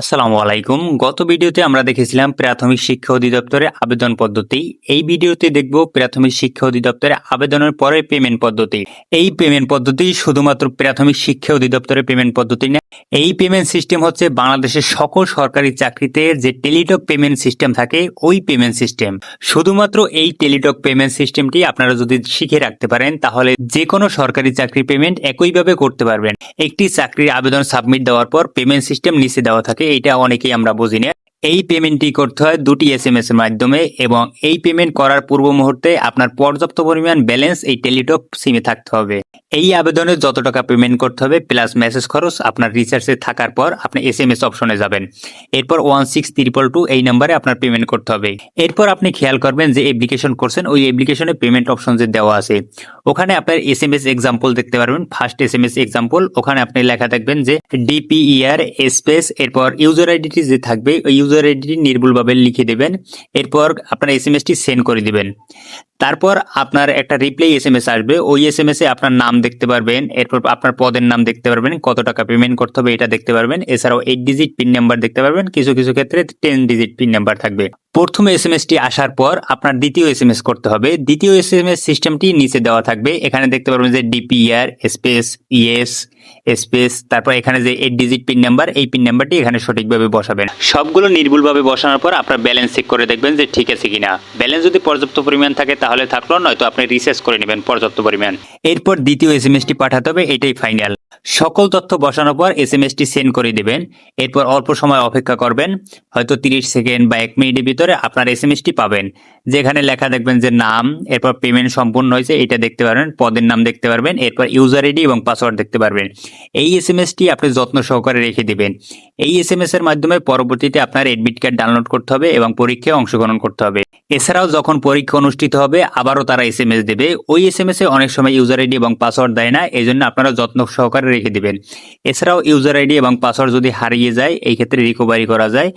আসসালামু আলাইকুম। গত ভিডিওতে আমরা দেখেছিলাম প্রাথমিক শিক্ষা অধিদপ্তরে আবেদন পদ্ধতি। এই ভিডিওতে দেখব প্রাথমিক শিক্ষা অধিদপ্তরে আবেদনের পরে পেমেন্ট পদ্ধতি। এই পেমেন্ট পদ্ধতি শুধুমাত্র প্রাথমিক শিক্ষা অধিদপ্তরের পেমেন্ট পদ্ধতি না, এই পেমেন্ট সিস্টেম হচ্ছে বাংলাদেশের সকল সরকারি চাকরিতে যে টেলিটক পেমেন্ট সিস্টেম থাকে, ওই পেমেন্ট সিস্টেম। শুধুমাত্র এই টেলিটক পেমেন্ট সিস্টেমটি আপনারা যদি শিখে রাখতে পারেন, তাহলে যে কোনো সরকারি চাকরি পেমেন্ট একইভাবে করতে পারবেন। একটি চাকরির আবেদন সাবমিট দেওয়ার পর পেমেন্ট সিস্টেম নিচে দেওয়া থাকে এটা অনেকেই আমরা বুঝি না এই পেমেন্টটি করতে হয় দুটি এস এম এস এর মাধ্যমে এবং এই পেমেন্ট করার পূর্ব মুহূর্তে আপনার পর্যাপ্ত পরিমাণ ব্যালেন্স এই টেলিটক সিমে থাকতে হবে। এই আবেদনে যত টাকা পেমেন্ট করতে হবে প্লাস মেসেজ খরচ আপনার রিচার্জে থাকার পর আপনি এস এম এস অপশনে যাবেন। এরপর ওয়ান সিক্স ত্রিপল টু এই নাম্বারে আপনার পেমেন্ট করতে হবে। এরপর আপনি খেয়াল করবেন যে অ্যাপ্লিকেশন করছেন, ওই অ্যাপ্লিকেশনে পেমেন্ট অপশন যে দেওয়া আছে, ওখানে আপনার এস এম এস এক্সাম্পল দেখতে পারবেন। First S M S example ওখানে আপনি লেখা দেখবেন যে ডিপিইআর স্পেস এরপর ইউজার আইডিটি যে থাকবে, ওই ইউজার আইডিটি নির্ভুলভাবে লিখে দেবেন। এরপর আপনার এস এম এসটি সেন্ড করে দিবেন। তারপর আপনার একটা রিপ্লাই এস এম এস আসবে। ওই এস এম এস এ আপনার নাম দেখতে পারবেন, এরপর আপনার পদের নাম দেখতে পারবেন, কত টাকা পেমেন্ট করতে হবে এটা দেখতে পারবেন। এছাড়াও এইট ডিজিট পিন নাম্বার দেখতে পারবেন, কিছু কিছু ক্ষেত্রে টেন ডিজিট পিন নাম্বার থাকবে। প্রথম এস এম এসটি আসার পর আপনার দ্বিতীয় এস এম এস করতে হবে। দ্বিতীয় এস এম এস সিস্টেমটি নিচে দেওয়া থাকবে। এখানে দেখতে পারবেন যে ডিপিআর, স্পেস, ইএস, স্পেস, তারপর এখানে যে এইট ডিজিট পিন নাম্বার, এই পিন নাম্বারটি এখানে সঠিকভাবে বসাবেন। সবগুলো নির্ভুলভাবে বসানোর পর আপনার ব্যালেন্স চেক করে দেখবেন যে ঠিক আছে কিনা। ব্যালেন্স যদি পর্যাপ্ত পরিমাণ থাকে তাহলে থাকল, নয়তো আপনি রিসার্চ করে নেবেন পর্যাপ্ত পরিমাণ। এরপর দ্বিতীয় এস এম এসটি পাঠাতে হবে, এটাই ফাইনাল। সকল তথ্য বসানোর পর এস এম এসটি সেন্ড করে দেবেন। এরপর অল্প সময় অপেক্ষা করবেন। হয়তো তিরিশ সেকেন্ড বা এক মিনিটের ভিতরে আপনার এস এম এসটি পাবেন। যেখানে লেখা দেখবেন যে নাম, এরপর পেমেন্ট সম্পূর্ণ হয়েছে, এটা দেখতে পারবেন, পদের নাম দেখতে পারবেন, এরপর ইউজার আইডি এবং পাসওয়ার্ড দেখতে পারবেন। এই এস এম এসটি আপনি যত্ন সহকারে রেখে দিবেন। এই এস এম এস এর মাধ্যমে পরবর্তীতে আপনার এডমিট কার্ড ডাউনলোড করতে হবে এবং পরীক্ষায় অংশগ্রহণ করতে হবে। এছাড়াও যখন পরীক্ষা অনুষ্ঠিত হবে, আবারও তারা এস এম এস দেবে। ওই এস এম এস এ অনেক সময় ইউজার আইডি এবং পাসওয়ার্ড দেয় না এই জন্য আপনারা যত্ন সহকারে রেখে দিবেন। এছাড়াও ইউজার আইডি এবং পাসওয়ার্ড যদি হারিয়ে যায়, এই ক্ষেত্রে রিকভারি করা যায়।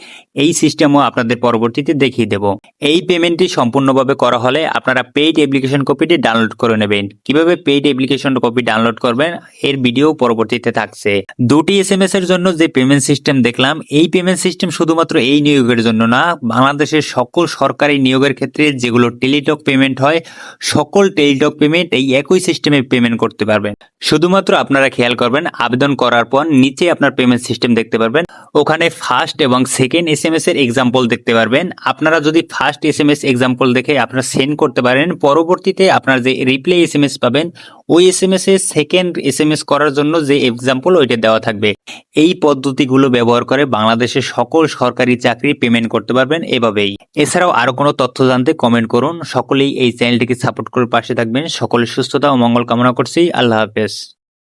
এই সিস্টেমও আপনাদের পরবর্তীতে দেখিয়ে দেব। এই পেমেন্টটি সম্পূর্ণভাবে করা হলে আপনারা পেইড অ্যাপ্লিকেশন কপিটি ডাউনলোড করে নেবেন। কীভাবে পেইড অ্যাপ্লিকেশন কপি ডাউনলোড করবেন, এর ভিডিও পরবর্তীতে থাকছে। দুটি এস এম এস এর জন্য যে পেমেন্ট সিস্টেম দেখলাম, এই পেমেন্ট সিস্টেম শুধুমাত্র এই নিয়োগের জন্য না, বাংলাদেশের সকল সরকারি নিয়োগের ক্ষেত্রে যেগুলো টেলিটক পেমেন্ট হয়, সকল টেলিটক পেমেন্ট এই একই সিস্টেমে পেমেন্ট করতে পারবেন। শুধুমাত্র আপনারা খেয়াল করবেন, আবেদন করার পর নিচে আপনার পেমেন্ট সিস্টেম দেখতে পারবেন। ওখানে ফার্স্ট এবং সেকেন্ড এস এম এস এর এক্সাম্পল দেখতে পারবেন। আপনারা যদি first S M S example দেখে আপনারা সেন্ড করতে পারেন, পরবর্তীতে আপনার যে রিপ্লাই এস এম এস পাবেন, ওই এস এম এস এর সেকেন্ড এস এম এস করার জন্য যে এক্সাম্পল ওইটা দেওয়া থাকবে। এই পদ্ধতিগুলো ব্যবহার করে বাংলাদেশের সকল সরকারি চাকরি পেমেন্ট করতে পারবেন এভাবেই। এছাড়াও আরও কোনো তথ্য জানতে কমেন্ট করুন। সকলেই এই চ্যানেলটিকে সাপোর্ট করে পাশে থাকবেন। সকলের সুস্থতা ও মঙ্গল কামনা করছি। আল্লাহ হাফেজ।